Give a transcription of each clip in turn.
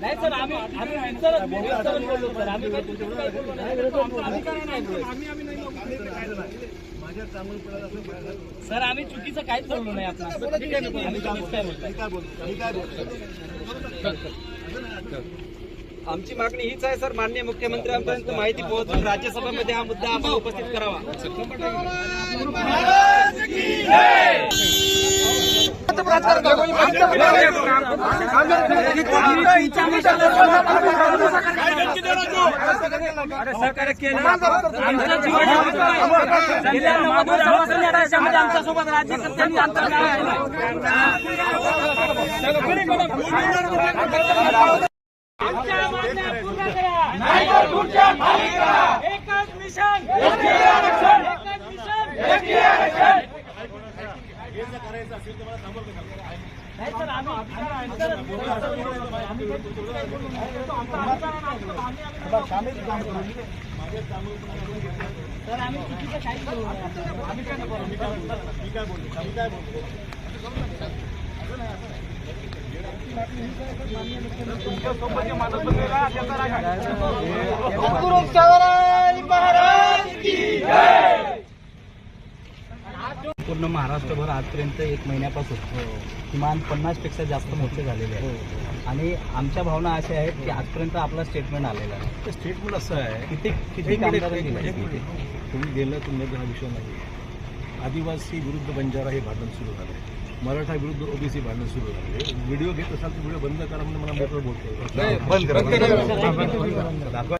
नाही सर आम्ही आम्ही विचारत मी विचारत बोललो सर आम्ही काही चुकीचं काही बोललो नाही. आमचा अधिकार नाही सर आम्ही चुकीचं काहीच बोललो नाही आपण आम्ही चुकीचं काय बोलतोय आमची मागणी हीच आहे सर. माननीय मुख्यमंत्र्यांपर्यंत माहिती पोहोचून राज्यसभेमध्ये हा मुद्दा आम्हाला उपस्थित करावा. एकच मिशन एकच मिशन नाही आम्ही आम्ही विचारत आम्ही काय चुकीचं काही नाही. तो आम्ही- नाही. पूर्ण महाराष्ट्रभर आजपर्यंत एक महिन्यापासून किमान पन्नासपेक्षा जास्त मोर्चे झालेले आहेत. आणि आमच्या भावना अशा आहेत की आजपर्यंत आपला स्टेटमेंट आलेला आहे. स्टेटमेंट असं आहे किती किती. तुम्ही गेलं तुम्ही हा विषय नाही. आदिवासी विरुद्ध बंजारा हे भांडण सुरू झालं मराठा विरुद्ध ओबीसी भांडण सुरू झाले. व्हिडिओ घेत असाल तर व्हिडिओ बंद करा म्हणजे मला मोटर बोलतो बंद करा दाखवा.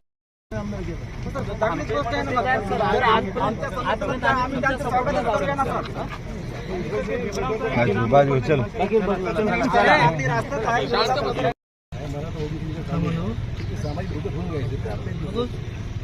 मराठा ओबीसीचं सामाजिक होऊन घ्यायचे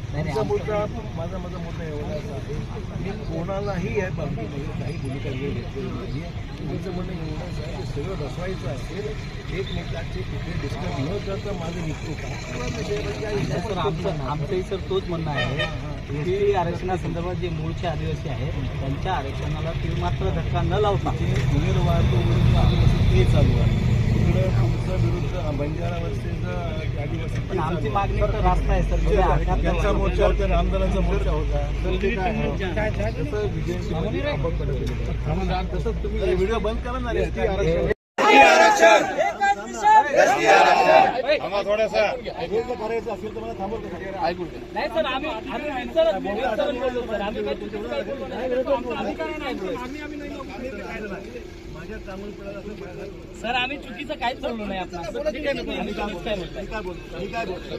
आमचा मुद्दा माझा माझा मुद्दा एवढा असा आहे मी कोणालाही या बाबतीमध्ये काही भूमिका वेळ घेतलेली नाही. तुमचं म्हणणं एवढंच आहे की सगळं बसवायचं असेल एकमेकांचे कुठे डिस्कस न करता माझं निघतो का? आमचं आमचंही सर तोच म्हणणं आहे की आरक्षणासंदर्भात जे मूळचे आदिवासी आहेत त्यांच्या आरक्षणाला ते मात्र धक्का न लावता ते गैरवाहतूक विरुद्ध आदिवासी ते चालू आहे तिकडं तुमचं विरुद्ध बंजारा वर्सेस आदिवासी पण आमची. मागणी तर रास्ता आहे सर. अठ्याहत्तर त्यांचा मोर्चा होता आंदोलनाचा मोर्चा होता. तसं. तसंच तुम्ही हे व्हिडिओ बंद करा ना आरक्षण. आम्हाला थोडासा करायचं असेल तर मला नाही सर आम्ही आम्ही विचारत विचारत बोललो सर आम्ही काही चुकीचं काही बोललो नाही. आमचा अधिकार नाही माझ्या सर आम्ही चुकीचं काहीच बोललो नाही आपण आम्ही चुकीचं काय काय बोलतो मी काय बोलतो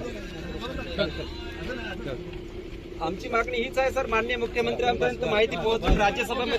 आमची मागणी हीच आहे सर माननीय मुख्यमंत्र्यांपर्यंत माहिती पोहोचून राज्यसभेमध्ये